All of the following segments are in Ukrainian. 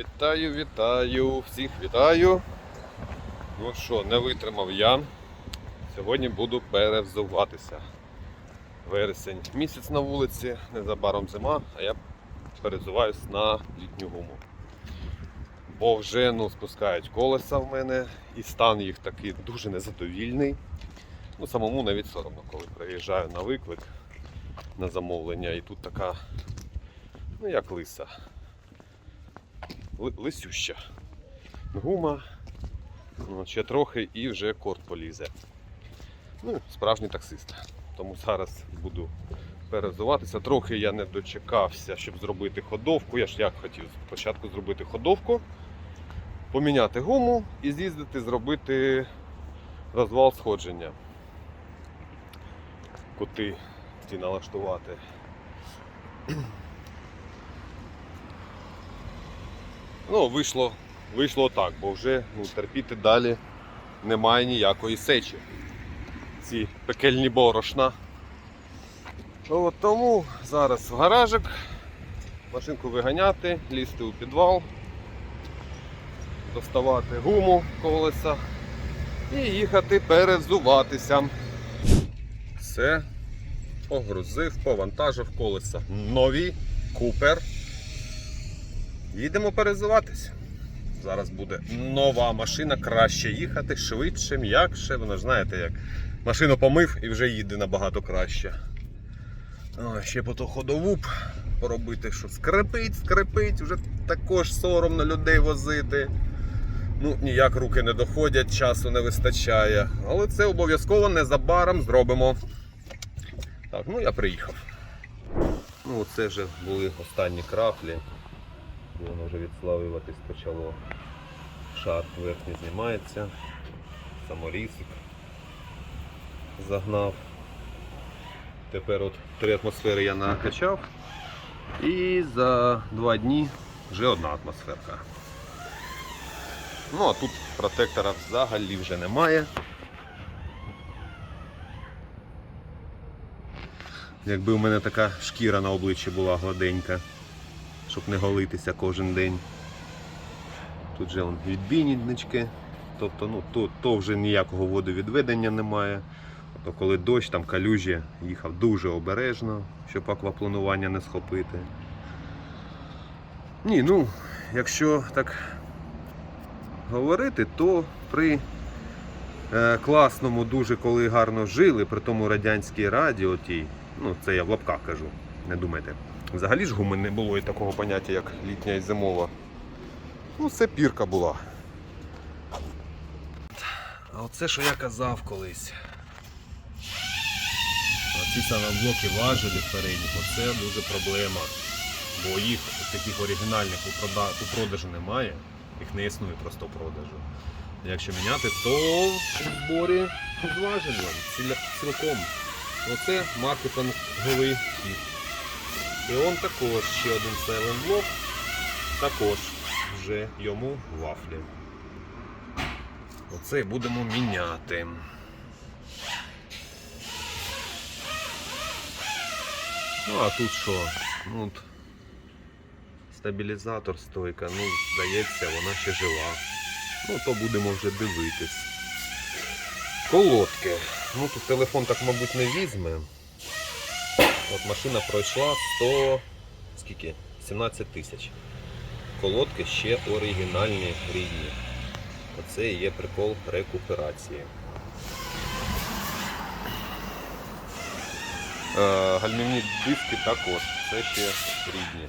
Вітаю, вітаю, всіх вітаю. Ну що, не витримав я. Сьогодні буду перевзуватися. Вересень місяць на вулиці, незабаром зима, а я перезуваюсь на літню гуму. Бо вже ну, спускають колеса в мене, і стан їх такий дуже незадовільний. Ну, самому навіть соромно, коли приїжджаю на виклик на замовлення, і тут така, ну як лиса. Ли- лисюща. Гума. Ну, ще трохи і вже корт полізе. Ну, справжній таксист. Тому зараз буду перезуватися. Трохи я не дочекався, щоб зробити ходовку. Я ж як хотів спочатку зробити ходовку, поміняти гуму і з'їздити, зробити розвал сходження. Кути ті налаштувати. Ну, вийшло, вийшло так, бо вже ну, терпіти далі немає ніякої сечі. Ці пекельні борошна. От тому зараз в гаражик, машинку виганяти, лізти у підвал, доставати гуму колеса і їхати перевзуватися. Все, погрузив, повантажив колеса. Нові купер. Їдемо перезуватись. Зараз буде нова машина, краще їхати, швидше, м'якше. Воно ж знаєте, як машину помив і вже їде набагато краще. О, ще по то ходову поробити, що скрипить, скрипить, вже також соромно людей возити. Ну, ніяк руки не доходять, часу не вистачає. Але це обов'язково незабаром зробимо. Так, ну я приїхав. Ну, це вже були останні краплі. Воно вже відславлюватись почало. Шар верхній знімається, саморізик загнав. Тепер от три атмосфери я накачав і за два дні вже одна атмосферка. Ну а тут протектора взагалі вже немає. Якби у мене така шкіра на обличчі була гладенька щоб не голитися кожен день. Тут же вон відбійнички, тобто ну, то, то вже ніякого водовідведення немає. Тобто, коли дощ, там калюжі, їхав дуже обережно, щоб аквапланування не схопити. Ні, ну, якщо так говорити, то при е, класному, дуже коли гарно жили, при тому радянській радіо тій, ну це я в лапках кажу, не думайте. Взагалі ж гуми не було і такого поняття, як літня і зимова. Ну, це пірка була. А оце, що я казав колись. Оці саме блоки важелів передніх, оце дуже проблема. Бо їх таких оригінальних у, прода... у продажу немає, їх не існує просто у продажу. Якщо міняти, то в зборі з важелем, цілком. Оце маркетинговий хід. І он також ще один сейлен блок, також вже йому вафлі. Оце будемо міняти. Ну а тут що? Ну, стабілізатор стойка, ну, здається, вона ще жива. Ну, то будемо вже дивитись. Колодки. Ну тут телефон так, мабуть, не візьме. От машина пройшла 100, скільки? 17 тисяч. Колодки ще оригінальні рідні. Оце і є прикол рекуперації. Е, гальмівні диски також. Це ще рідні.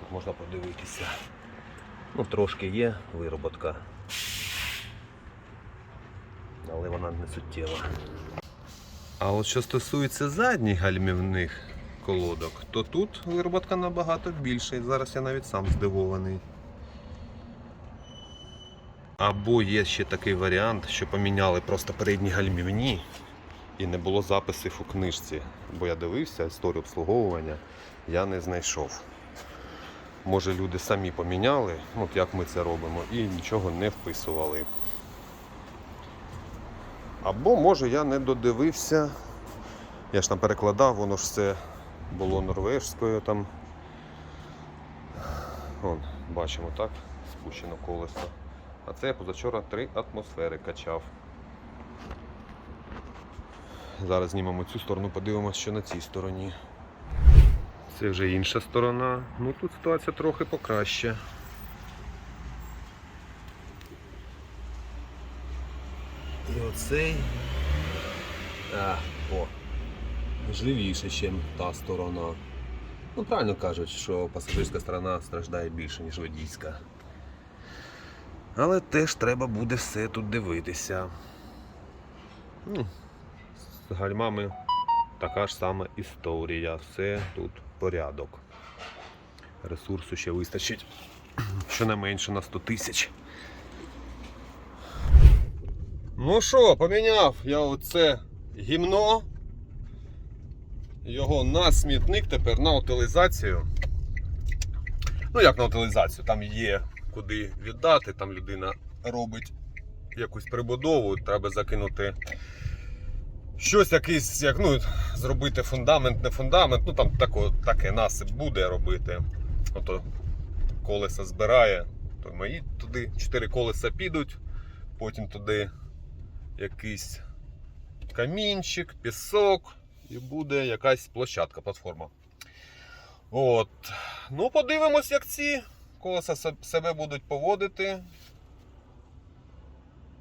Тут можна подивитися. Ну, трошки є вироботка. Але вона не суттєва. А от що стосується задніх гальмівних колодок, то тут вироботка набагато більша. І зараз я навіть сам здивований. Або є ще такий варіант, що поміняли просто передні гальмівні і не було записів у книжці. Бо я дивився історію обслуговування, я не знайшов. Може люди самі поміняли, ну, от як ми це робимо, і нічого не вписували. Або може я не додивився. Я ж там перекладав, воно ж все було норвежською там. Вон, Бачимо, так? Спущено колесо. А це я позавчора 3 атмосфери качав. Зараз знімемо цю сторону, подивимося, що на цій стороні. Це вже інша сторона. Ну тут ситуація трохи покраще. Оцей. А, о, можливіше, ніж та сторона. Ну, правильно кажуть, що пасажирська сторона страждає більше, ніж водійська. Але теж треба буде все тут дивитися. Ну, з гальмами така ж сама історія. Все тут порядок. Ресурсу ще вистачить щонайменше на 100 тисяч. Ну що, поміняв я оце гімно. Його на смітник тепер на утилізацію. Ну, як на утилізацію, там є куди віддати, там людина робить якусь прибудову, треба закинути щось якийсь, як, ну, зробити фундамент, не фундамент, ну там тако, таке насип буде робити. Ото колеса збирає, то мої туди 4 колеса підуть, потім туди якийсь камінчик, пісок і буде якась площадка, платформа. От. Ну, подивимось, як ці колеса себе будуть поводити.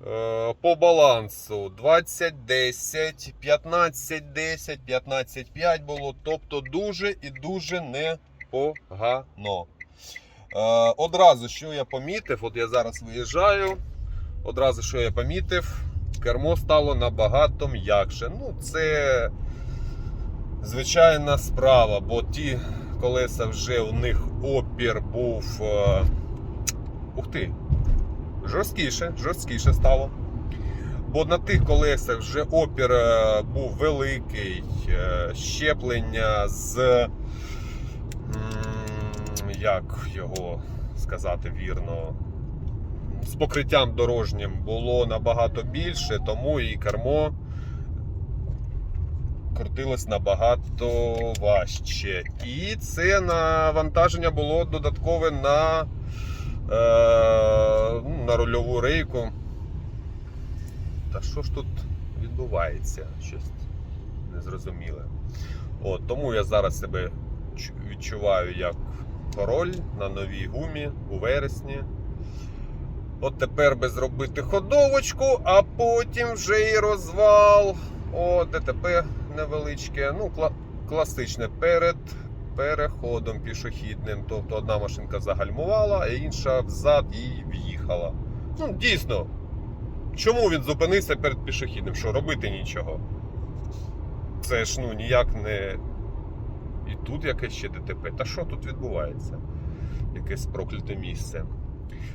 Е, По балансу 20, 10, 15, 10, 15, 5 було. Тобто дуже і дуже непогано. Е, Одразу, що я помітив, от я зараз виїжджаю. Одразу, що я помітив, кермо стало набагато м'якше. Ну, це звичайна справа, бо ті колеса вже у них опір був. е, Ух ти! Жорсткіше, жорсткіше стало. Бо на тих колесах вже опір е, був великий, е, щеплення з. Як його сказати вірно? З покриттям дорожнім було набагато більше, тому і кермо крутилось набагато важче. І це навантаження було додаткове на, е, ну, на рульову рейку. Та що ж тут відбувається? Щось незрозуміле. От, тому я зараз себе відчуваю як король на новій гумі у вересні. От тепер би зробити ходовочку, а потім вже і розвал. О, ДТП невеличке. Ну, кла- класичне перед переходом пішохідним. Тобто одна машинка загальмувала, а інша взад і в'їхала. Ну, дійсно. Чому він зупинився перед пішохідним? Що робити нічого? Це ж ну ніяк не. І тут якесь ще ДТП. Та що тут відбувається? Якесь прокляте місце.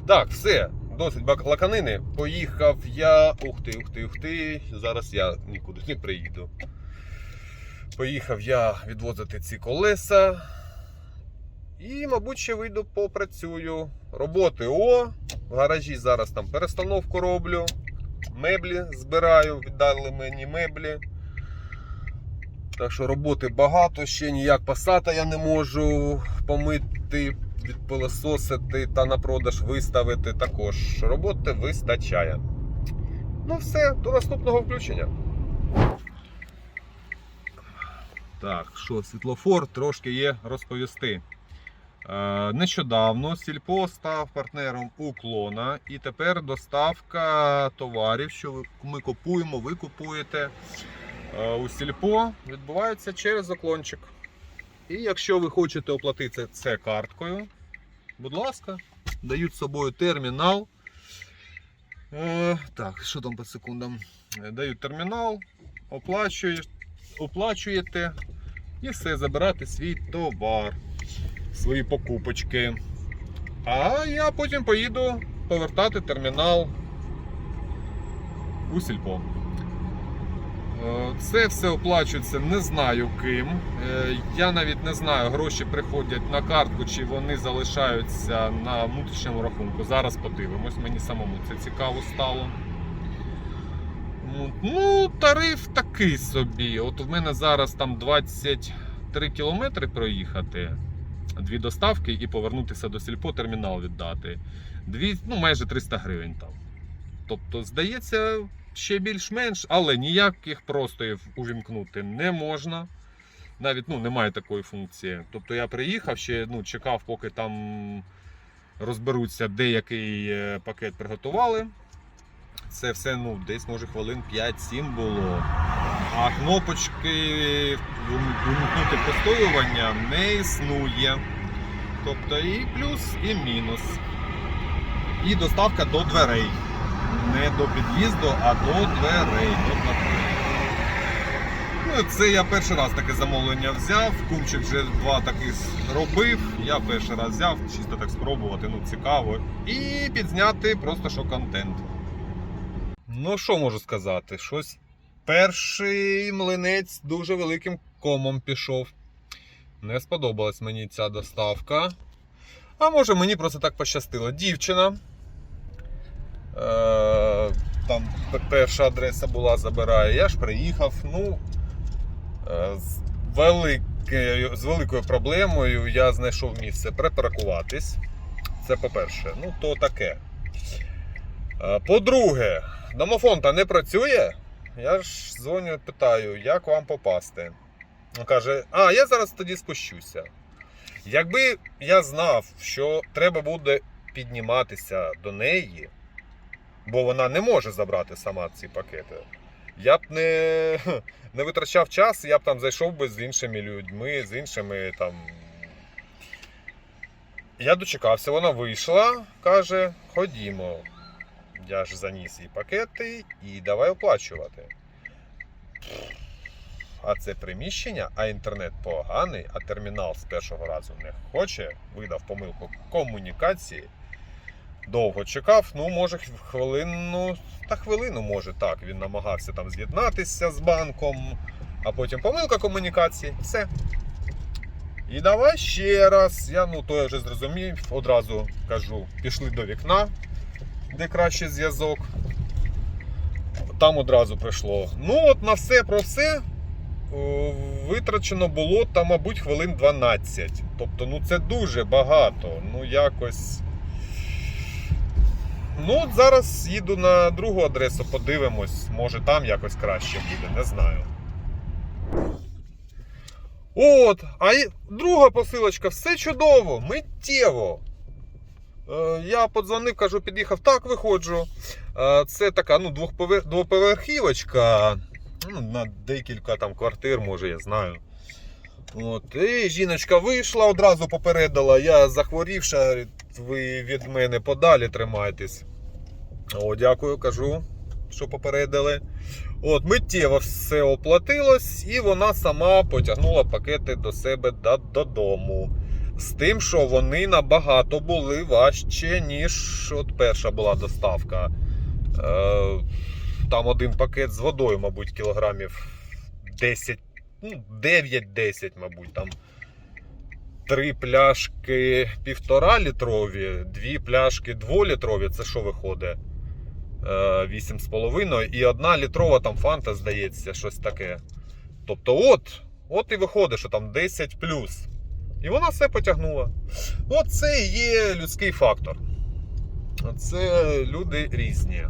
Так, все, досить бак- лаканини. Поїхав я. Ух ти, ух ти, ух ти. Зараз я нікуди не приїду. Поїхав я відвозити ці колеса. І, мабуть, ще вийду попрацюю. Роботи О. В гаражі зараз там перестановку роблю. Меблі збираю, віддали мені меблі. Так що роботи багато, ще ніяк пасата я не можу помити, відпилососити та на продаж виставити. Також роботи вистачає. Ну все, до наступного включення. Так, що, світлофор трошки є розповісти. Е, Нещодавно Сільпо став партнером уклона, і тепер доставка товарів, що ми купуємо, ви купуєте е, у Сільпо, відбувається через уклончик. І якщо ви хочете оплатити це карткою, будь ласка, дають з собою термінал. Е, так, що там по секундам? Е, Дають термінал, оплачуєш, оплачуєте і все, забирати свій товар свої покупочки. А я потім поїду повертати термінал у сільпо. Е, Це все оплачується не знаю ким. Е, Я навіть не знаю, гроші приходять на картку, чи вони залишаються на внутрішньому рахунку. Зараз подивимось, мені самому це цікаво стало. Ну, тариф такий собі. От у мене зараз там 23 кілометри проїхати. дві доставки і повернутися до сільпо термінал віддати. Дві, ну, майже 300 гривень там. Тобто, здається, ще більш-менш, але ніяких простоїв увімкнути не можна. Навіть ну, немає такої функції. Тобто я приїхав, ще ну, чекав, поки там розберуться, де який е, пакет приготували. Це все ну, десь може хвилин 5-7 було. А кнопочки вимкнути постоювання не існує. Тобто і плюс, і мінус. І доставка до дверей. Не до під'їзду, а до дверей. До. Ну, це я перший раз таке замовлення взяв. Кумчик вже два таких робив. Я перший раз взяв, чисто так спробувати, ну цікаво. І підзняти просто що контент. Ну, що можу сказати? Щось перший млинець дуже великим комом пішов. Не сподобалась мені ця доставка. А може мені просто так пощастило. Дівчина. Е, там перша адреса була, забирає. Я ж приїхав. Ну, е, з, великою, з великою проблемою я знайшов місце припаркуватись. Це по-перше. Ну, то таке. Е, По-друге, домофон та не працює. Я ж дзвоню, питаю, як вам попасти. Він каже, а я зараз тоді спущуся. Якби я знав, що треба буде підніматися до неї, бо вона не може забрати сама ці пакети, я б не, не витрачав час, я б там зайшов би з іншими людьми, з іншими там. Я дочекався, вона вийшла, каже, ходімо. Я ж заніс їй пакети і давай оплачувати. А це приміщення, а інтернет поганий, а термінал з першого разу не хоче, видав помилку комунікації. Довго чекав, ну, може, хвилину, та хвилину, може, так. Він намагався там з'єднатися з банком, а потім помилка комунікації. Все. І давай ще раз. Я ну то я вже зрозумів, одразу кажу, пішли до вікна, де кращий зв'язок. Там одразу прийшло. Ну, от на все про все витрачено було там, мабуть, хвилин 12. Тобто, ну це дуже багато. Ну, якось. Ну, зараз їду на другу адресу, подивимось, може там якось краще буде, не знаю. От, а друга посилочка, все чудово, миттєво. Е, я подзвонив, кажу, під'їхав, так виходжу. Е, Це така ну, двоповерхівочка. Ну, на декілька там квартир, може, я знаю. От, і жіночка вийшла, одразу попередила, я захворівша, ви від мене подалі тримайтесь. О, дякую, кажу, що попередили. От, миттєво все оплатилось, і вона сама потягнула пакети до себе додому. З тим, що вони набагато були важче, ніж от перша була доставка. Е, там один пакет з водою, мабуть, кілограмів 10, ну, 9-10, мабуть, там. Три пляшки півтора літрові, дві пляшки дволітрові, це що виходить? Е, 8,5 і одна літрова там фанта, здається, щось таке. Тобто, от, от і виходить, що там 10 плюс. І вона все потягнула. От це і є людський фактор. Це люди різні.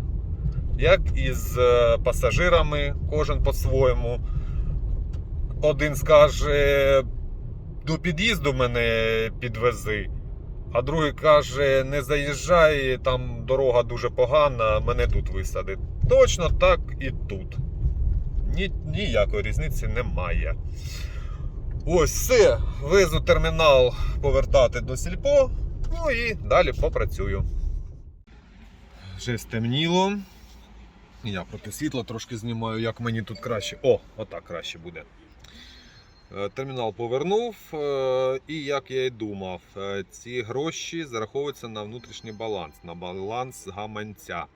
Як із е, пасажирами, кожен по-своєму. Один скаже, до під'їзду мене підвези, а другий каже, не заїжджай, там дорога дуже погана, мене тут висади. Точно так і тут. Ні, ніякої різниці немає. Ось все. Везу термінал повертати до сільпо. Ну і далі попрацюю. Вже стемніло. Я проти світла трошки знімаю, як мені тут краще. О, отак краще буде. Е, Термінал повернув, е, і як я і думав, е, ці гроші зараховуються на внутрішній баланс, на баланс гаманця.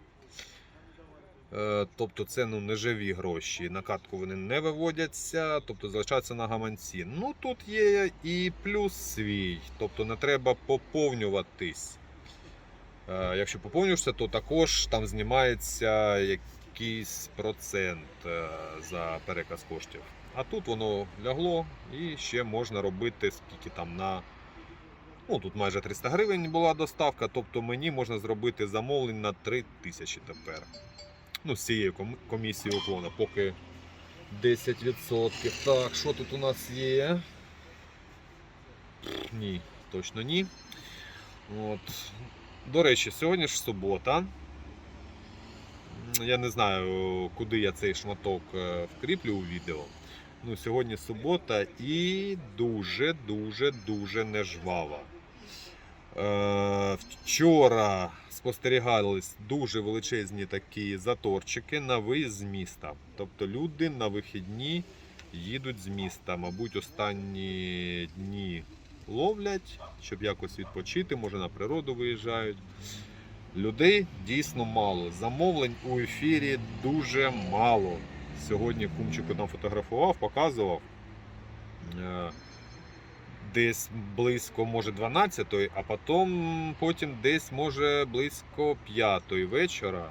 Тобто це ну, не живі гроші. На картку вони не виводяться, тобто залишаються на гаманці. Ну тут є і плюс свій, тобто не треба поповнюватись. Якщо поповнюєшся, то також там знімається якийсь процент за переказ коштів. А тут воно лягло і ще можна робити скільки там на Ну, тут майже 300 гривень була доставка, тобто мені можна зробити замовлень на 3 тисячі тепер. Ну, з цією комісією уклона, поки 10%. Так, що тут у нас є? Ні, точно ні. От. До речі, сьогодні ж субота. Я не знаю, куди я цей шматок е, вкріплю у відео. Ну, сьогодні субота і дуже, дуже, дуже нежвава. Е, вчора спостерігались дуже величезні такі заторчики на виїзд з міста. Тобто люди на вихідні їдуть з міста. Мабуть, останні дні ловлять, щоб якось відпочити, може на природу виїжджають. Людей дійсно мало. Замовлень у ефірі дуже мало. Сьогодні кумчику там фотографував, показував. Е, Десь близько, може, 12-ї, а потім потім десь, може, близько 5-ї вечора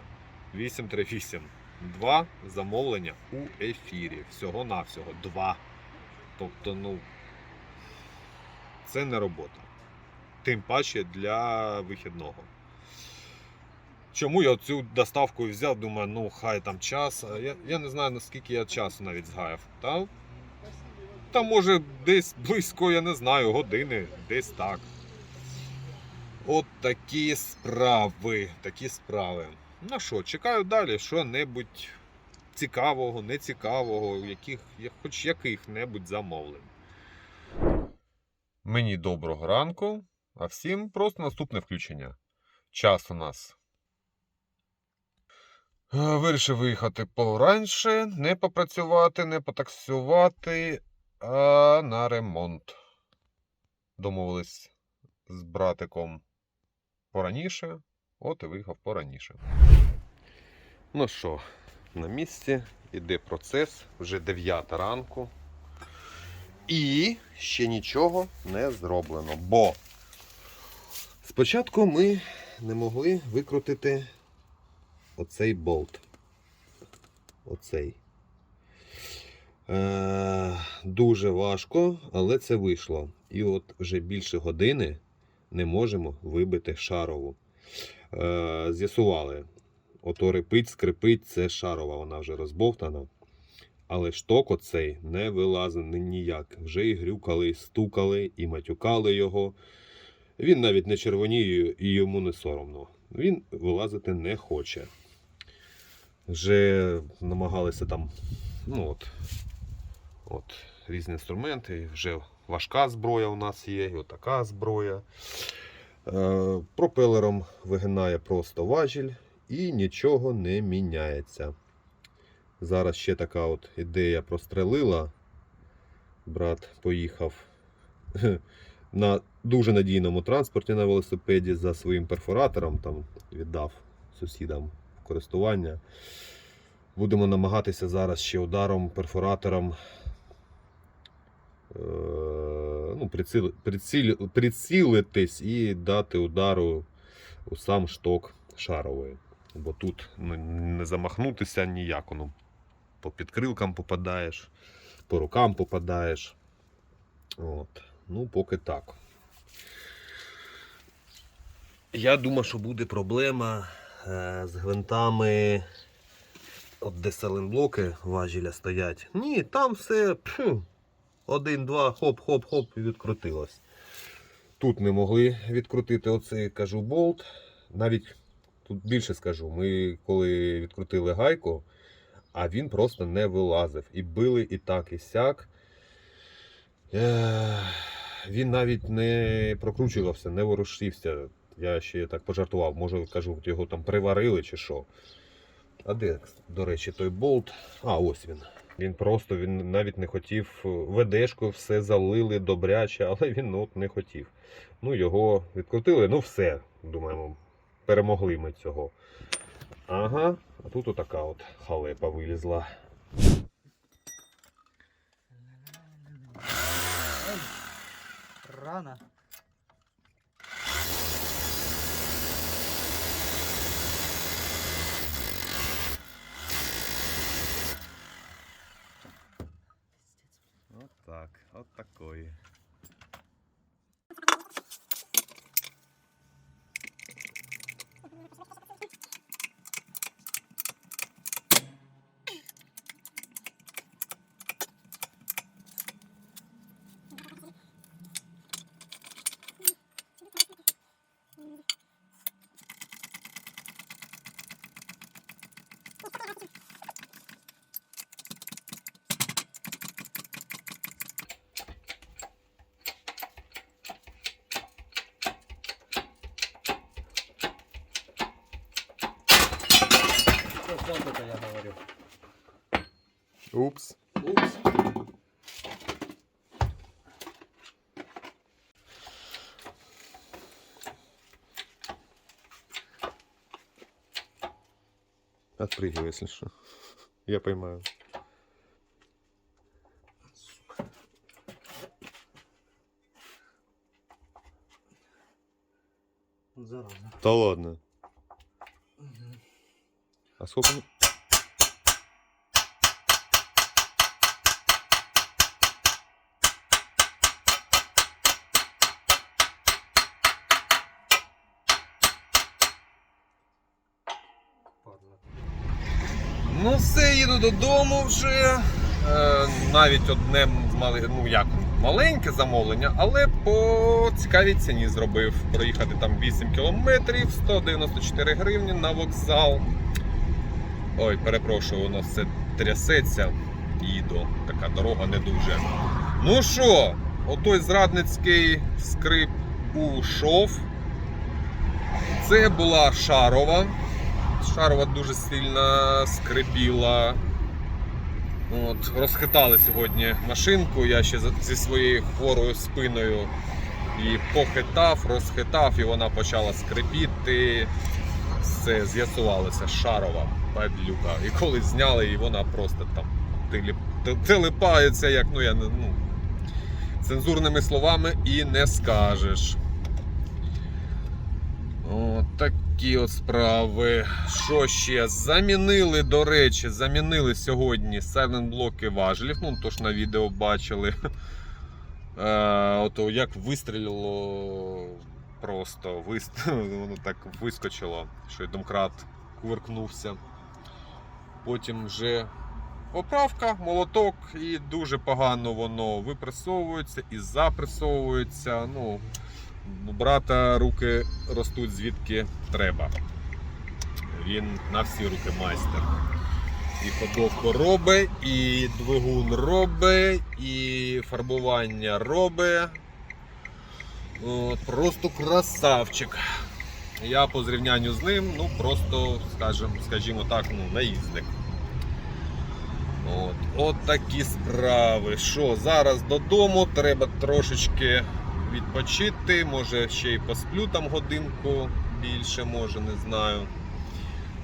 838. Два замовлення у ефірі. Всього-навсього. Два. Тобто, ну, це не робота. Тим паче для вихідного. Чому я цю доставку взяв? Думаю, ну хай там час. Я, я не знаю наскільки я часу навіть згаяв. Та, та може десь близько, я не знаю, години, десь так. От такі справи. Такі справи. Ну що, чекаю далі, що-небудь цікавого, нецікавого, яких, хоч яких-небудь замовлень. Мені доброго ранку, а всім просто наступне включення. Час у нас Вирішив виїхати пораньше, не попрацювати, не потаксувати, а на ремонт. Домовились з братиком пораніше, от і виїхав пораніше. Ну що, на місці іде процес, вже 9 ранку. І ще нічого не зроблено, бо спочатку ми не могли викрутити оцей болт. Оцей. Е, дуже важко, але це вийшло. І от вже більше години не можемо вибити шарову. Е, з'ясували. Ото репить, скрипить, це шарова, вона вже розбовтана. Але шток оцей не вилазив ніяк. Вже і грюкали, і стукали, і матюкали його. Він навіть не червоніє і йому не соромно. Він вилазити не хоче. Вже намагалися там, ну от, от різні інструменти, вже важка зброя у нас є, і отака зброя. Е, пропелером вигинає просто важіль і нічого не міняється. Зараз ще така от ідея прострелила. Брат поїхав на дуже надійному транспорті на велосипеді за своїм перфоратором, там віддав сусідам користування. Будемо намагатися зараз ще ударом, перфоратором е, ну, приціли, прицілі, прицілитись і дати удару у сам шток шарової. Бо тут не замахнутися ніяк. Ну, по підкрилкам попадаєш, по рукам попадаєш. От. Ну, поки так. Я думаю, що буде проблема з гвинтами, от саленблоки важіля стоять. Ні, там все один, два, хоп-хоп-хоп і відкрутилось. Тут не могли відкрутити оцей кажу болт. Навіть тут більше скажу, ми коли відкрутили гайку, а він просто не вилазив. І били і так, і сяк. Е, Він навіть не прокручувався, не ворушився. Я ще так пожартував, може кажу, його там приварили чи що. А де, до речі, той болт? А, ось він. Він просто він навіть не хотів ведешку, все залили добряче, але він от не хотів. Ну, його відкрутили, ну все. Думаємо, перемогли ми цього. Ага, а тут отака от халепа вилізла. Ей, так, от такої. Упс. Упс. Отпрыгивай, если что. Я поймаю. Зараза. Да ладно. А сколько... додому вже. Е, навіть одне ну як, маленьке замовлення, але по цікавій ціні зробив. Проїхати там 8 кілометрів, 194 гривні на вокзал. Ой, перепрошую, нас все трясеться. Їду. Така дорога не дуже. Ну що, отой зрадницький скрип ушов. Це була Шарова. Шарова дуже сильно скрипіла. От, розхитали сьогодні машинку. Я ще зі своєю хворою спиною її похитав, розхитав і вона почала скрипіти. Все з'ясувалося, шарова падлюка. І коли зняли її, вона просто там телепається, як ну я не ну, цензурними словами і не скажеш. От такі от справи. Що ще? Замінили, до речі, замінили сьогодні сайлент-блоки важелів. Ну, то ж на відео бачили. Е, ото як вистрілило просто вист... воно так вискочило, що й домкрат кувиркнувся. Потім вже поправка, молоток, і дуже погано воно випресовується і запресовується. Ну, брата руки ростуть звідки треба. Він на всі руки майстер. І ходовку робить, і двигун робить, і фарбування робить. От, просто красавчик. Я по зрівнянню з ним, ну просто, скажімо, скажімо так, ну, наїзник. От, от такі справи. Що, зараз додому треба трошечки відпочити, може ще й посплю там годинку більше, може, не знаю.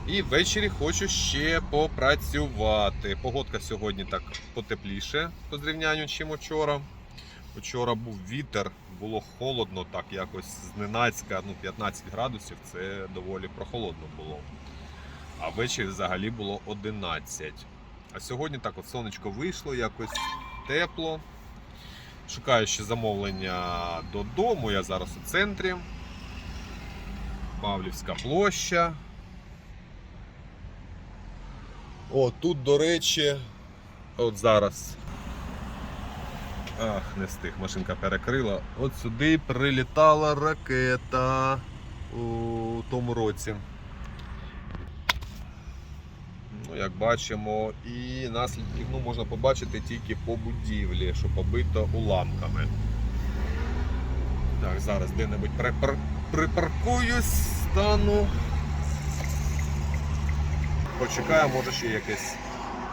І ввечері хочу ще попрацювати. Погодка сьогодні так потепліше по зрівнянню, чим вчора. Вчора був вітер, було холодно, так якось зненацька, ну 15 градусів це доволі прохолодно було. А ввечері взагалі було 11. А сьогодні так от сонечко вийшло, якось тепло. Шукаю ще замовлення додому. Я зараз у центрі. Павлівська площа. О, тут, до речі, от зараз. Ах, не встиг, машинка перекрила. От сюди прилітала ракета у тому році. Ну, як бачимо, і наслідків ну, можна побачити тільки по будівлі, що побито уламками. Так, зараз де-небудь припар... припаркуюсь, стану. Почекаю, може ще якесь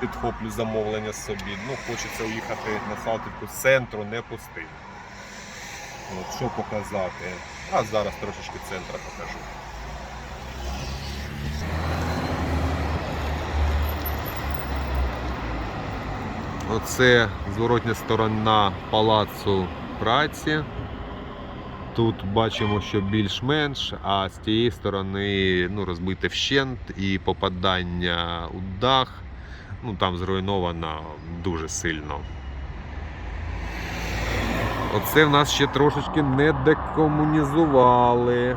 підхоплю замовлення собі. Ну, хочеться уїхати на Салтівку з центру, не пусти. От, що показати? А зараз трошечки центра покажу. Оце зворотня сторона палацу праці. Тут бачимо, що більш-менш, а з тієї сторони ну, розбите вщент і попадання у дах. Ну, там зруйновано дуже сильно. Оце в нас ще трошечки не декомунізували.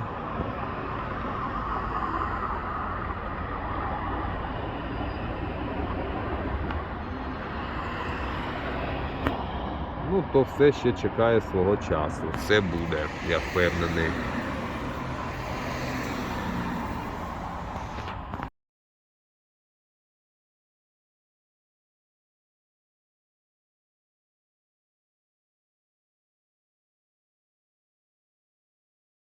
Ну, то все ще чекає свого часу. Все буде, я впевнений.